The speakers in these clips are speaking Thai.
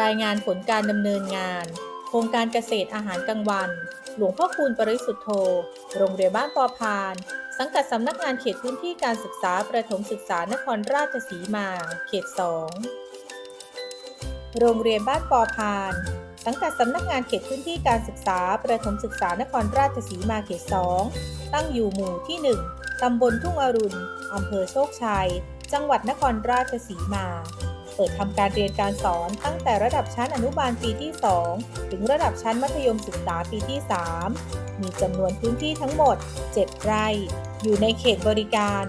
รายงานผลการดำเนินงาน โครงการเกษตรอาหารกลางวัน หลวงพ่อคูณปริสุทธโธ โรงเรียนบ้านปอพาน สังกัดสำนักงานเขตพื้นที่การศึกษาประถมศึกษานครราชสีมา เขต 2 โรงเรียนบ้านปอพาน สังกัดสำนักงานเขตพื้นที่การศึกษาประถมศึกษานครราชสีมาเขต 2 ตั้งอยู่หมู่ที่ 1ตำบลทุ่งอรุณอำเภอโชคชัย จังหวัดนครราชสีมา เปิดทำการเรียนการสอนตั้งแต่ระดับชั้นอนุบาลปีที่ 2 ถึงระดับชั้นมัธยมศึกษาปีที่ 3 มีจำนวนพื้นที่ทั้งหมด 7 ไร่ อยู่ในเขตบริการ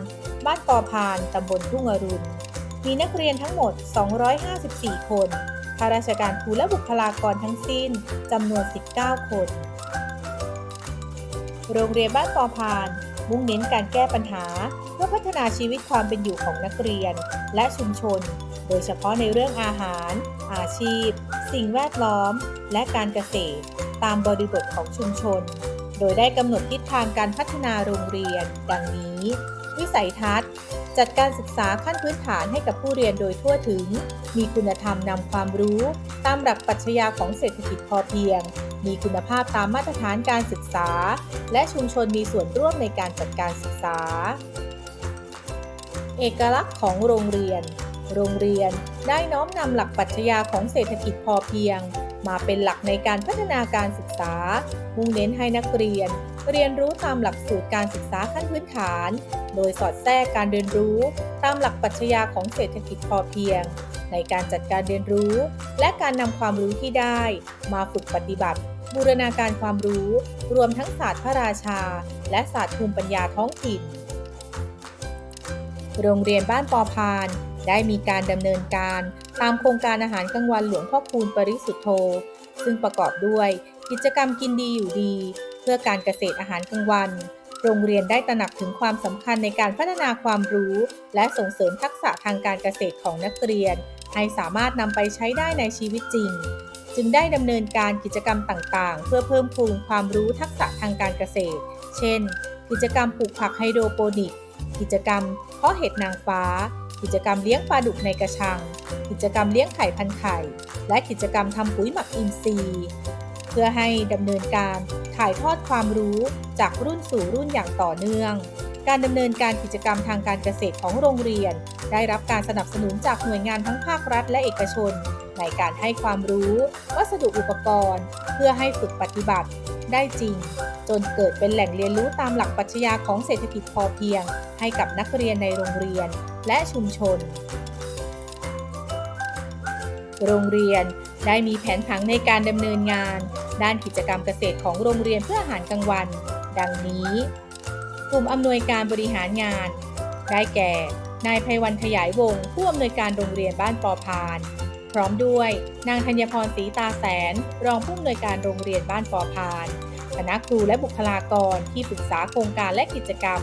บ้านปอพานตำบลทุ่งอรุณ มีนักเรียนทั้งหมด 254 คนข้าราชการครูและบุคลากรทั้งสิ้นจำนวน 19 คน โรงเรียนบ้านปอพาน มุ่งเน้นการแก้ปัญหา เพื่อพัฒนาชีวิตความเป็นอยู่ของนักเรียนและชุมชน โดยเฉพาะในเรื่องอาหาร อาชีพ สิ่งแวดล้อม และการเกษตร ตามบริบทของชุมชน โดยได้กำหนดทิศทางการพัฒนาโรงเรียน ดังนี้ วิสัยทัศน์ จัดการศึกษาขั้นพื้นฐานให้กับผู้เรียนโดยทั่วถึง มีคุณธรรมนำความรู้ ตามหลักปรัชญาของเศรษฐกิจพอเพียง มีคุณภาพตามมาตรฐานการศึกษา และชุมชนมีส่วนร่วมในการจัดการศึกษา เอกลักษณ์ของโรงเรียน โรงเรียนได้น้อมนำหลักปรัชญาของเศรษฐกิจพอเพียง มาเป็นหลักในการพัฒนาการศึกษา มุ่งเน้นให้นักเรียน เรียนรู้ตามหลักสูตรการศึกษาขั้นพื้นฐาน โดยสอดแทรกการเรียนรู้ตามหลักปรัชญาของเศรษฐกิจพอเพียง ในการจัดการเรียนรู้ และการนำความรู้ที่ได้ มาฝึกปฏิบัติ บูรณาการความรู้ รวมทั้งศาสตร์พระราชา และศาสตร์ภูมิปัญญาท้องถิ่นโรงเรียนบ้านปอพาน ได้มีการดำเนินการตามโครงการอาหารกลางวันหลวงพ่อคูณปริสุทธโธ ซึ่งประกอบด้วยกิจกรรมกินดีอยู่ดี เพื่อการเกษตรอาหารกลางวัน โรงเรียนได้ตระหนักถึงความสำคัญในการพัฒนาความรู้ และส่งเสริมทักษะทางการเกษตรของนักเรียน ให้สามารถนำไปใช้ได้ในชีวิตจริง จึงได้ดำเนินการกิจกรรมต่างๆ เพื่อเพิ่มพูนความรู้ทักษะทางการเกษตร เช่น กิจกรรมปลูกผักไฮโดรโปนิก กิจกรรมเพาะเห็ดนางฟ้า กิจกรรมเลี้ยงปลาดุกในกระชัง กิจกรรมเลี้ยงไข่พันไข่ และกิจกรรมทำปุ๋ยหมักอินทรีย์ เพื่อให้ดำเนินการถ่ายทอดความรู้จากรุ่นสู่รุ่นอย่างต่อเนื่อง การดำเนินการกิจกรรมทางการเกษตรของโรงเรียน ได้รับการสนับสนุนจากหน่วยงานทั้งภาครัฐและเอกชน ในการให้ความรู้วัสดุอุปกรณ์ เพื่อให้ฝึกปฏิบัติได้จริง จนเกิดเป็นแหล่งเรียนรู้ตามหลักปรัชญาของเศรษฐกิจพอเพียง ให้กับนักเรียนในโรงเรียน และชุมชน โรงเรียนได้มีแผนผังในการดำเนินงาน ด้านกิจกรรมเกษตรของโรงเรียนเพื่ออาหารกลางวัน ดังนี้ กลุ่มอำนวยการบริหารงาน ได้แก่ นายไพวันขยายวงศ์ผู้อำนวยการโรงเรียนบ้านปอพาน พร้อมด้วย นางธัญพรศรีตาแสน รองผู้อำนวยการโรงเรียนบ้านปอพาน คณะครูและบุคลากรที่ปรึกษาโครงการและกิจกรรม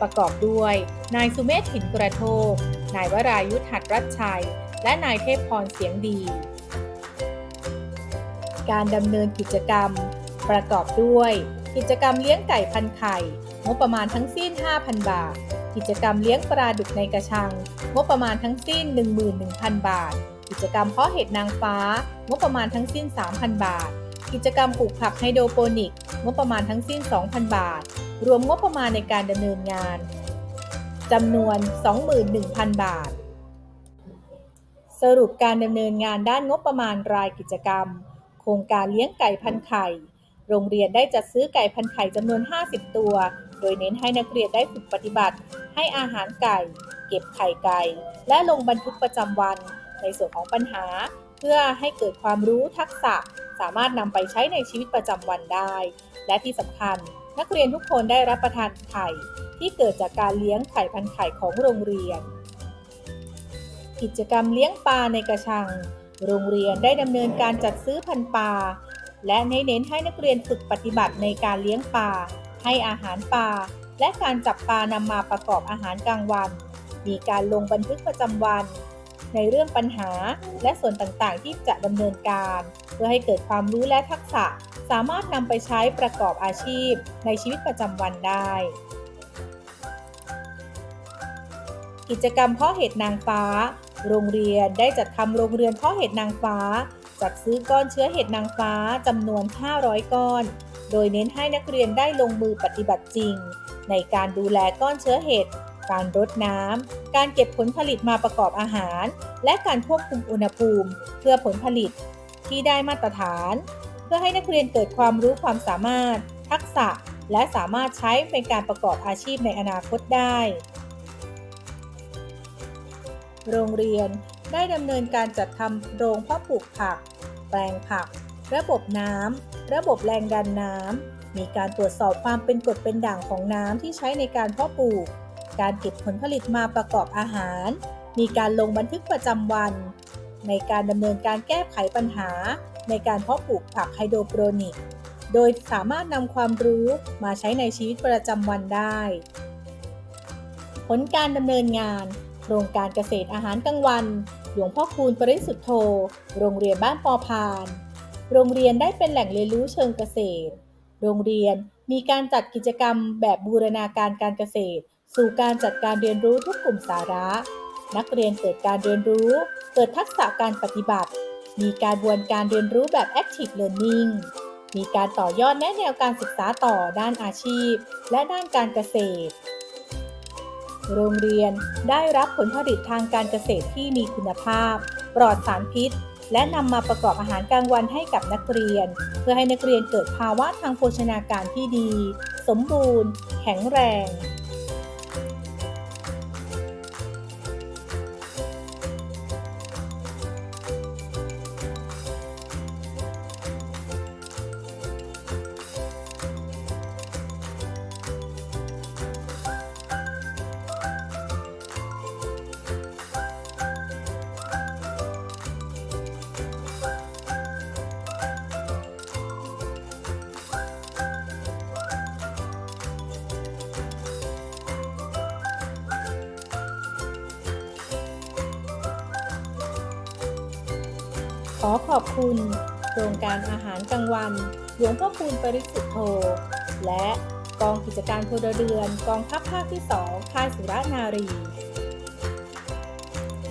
ประกอบด้วย นายสุเมธหินกระโทก นายวรายุทธหัดรัชชัย และนายเทพพรเสียงดี การดำเนินกิจกรรม ประกอบด้วย กิจกรรมเลี้ยงไก่พันไข่งบประมาณทั้งสิ้น 5,000 บาท กิจกรรมเลี้ยงปลาดุกในกระชัง งบประมาณทั้งสิ้น 11,000 บาท กิจกรรมเพาะเห็ดนางฟ้า งบประมาณทั้งสิ้น 3,000 บาท กิจกรรมปลูกผักไฮโดรโปนิก งบประมาณทั้งสิ้น 2,000 บาท รวมงบประมาณในการดำเนินงานจำนวน 21,000 บาท สรุปการดำเนินงานด้านงบประมาณรายกิจกรรม โครงการเลี้ยงไก่พันไข่ โรงเรียนได้จัดซื้อไก่พันไข่จำนวน 50 ตัว โดยเน้นให้นักเรียนได้ฝึกปฏิบัติ ให้อาหารไก่ เก็บไข่ไก่ และลงบันทึกประจำวัน ในส่วนของปัญหา เพื่อให้เกิดความรู้ทักษะ สามารถนำไปใช้ในชีวิตประจำวันได้ และที่สำคัญ นักเรียนทุกคนได้รับประทานไข่ ที่เกิดจากการเลี้ยงไข่พันไข่ของโรงเรียน กิจกรรมเลี้ยงปลาในกระชัง โรงเรียนได้ดำเนินการจัดซื้อพันปลาและเน้นให้นักเรียนฝึกปฏิบัติในการเลี้ยงปลาให้อาหารปลาและการจับปลานำมาประกอบอาหารกลางวัน มีการลงบันทึกประจำวัน ในเรื่องปัญหาและส่วนต่างๆ ที่จะดำเนินการ เพื่อให้เกิดความรู้และทักษะ สามารถนำไปใช้ประกอบอาชีพ ในชีวิตประจำวันได้ กิจกรรมเพาะเห็ดนางฟ้า โรงเรียนได้จัดทำโรงเรือนเพาะเห็ดนางฟ้า จัดซื้อก้อนเชื้อเห็ดนางฟ้าจำนวน 500 ก้อน โดยเน้นให้นักเรียนได้ลงมือปฏิบัติจริง ในการดูแลก้อนเชื้อเห็ด การรดน้ำ การเก็บผลผลิตมาประกอบอาหาร และการควบคุมอุณหภูมิ เพื่อผลผลิตที่ได้มาตรฐาน เพื่อให้นักเรียนเกิดความรู้ความสามารถ ทักษะ และสามารถใช้ในการประกอบอาชีพในอนาคตได้ โรงเรียนได้ดำเนินการจัดทำโรงเพาะปลูกผัก แปลงผัก ระบบน้ำ ระบบแรงดันน้ำมีการตรวจสอบความเป็นกรดเป็นด่างของน้ำที่ใช้ในการเพาะปลูก การเก็บผลผลิตมาประกอบอาหาร มีการลงบันทึกประจำวัน ในการดำเนินการแก้ไขปัญหา ในการเพาะปลูกผักไฮโดรโปรนิก โดยสามารถนำความรู้มาใช้ในชีวิตประจำวันได้ ผลการดำเนินงาน โครงการเกษตรอาหารกลางวัน หลวงพ่อคูณปริสุทธโธ โรงเรียนบ้านปอพาน โรงเรียนได้เป็นแหล่งเรียนรู้เชิงเกษตร โรงเรียนมีการจัดกิจกรรมแบบบูรณาการการเกษตร สู่การจัดการเรียนรู้ทุกกลุ่มสาระ นักเรียนเกิดการเรียนรู้ เกิดทักษะการปฏิบัติ มีการบวนการเรียนรู้แบบ Active Learning มีการต่อยอดแนะแนวการศึกษาต่อด้านอาชีพ และด้านการเกษตร โรงเรียนได้รับผลผลิตทางการเกษตรที่มีคุณภาพ ปลอดสารพิษ และนำมาประกอบอาหารกลางวันให้กับนักเรียน เพื่อให้นักเรียนเกิดภาวะทางโภชนาการที่ดี สมบูรณ์ แข็งแรง ขอขอบคุณโครงการอาหารกลางวัน หลวงพ่อคูณปริสุทธโธ และกองกิจการพลเรือนกองทัพภาคที่ 2 ค่ายสุรนารี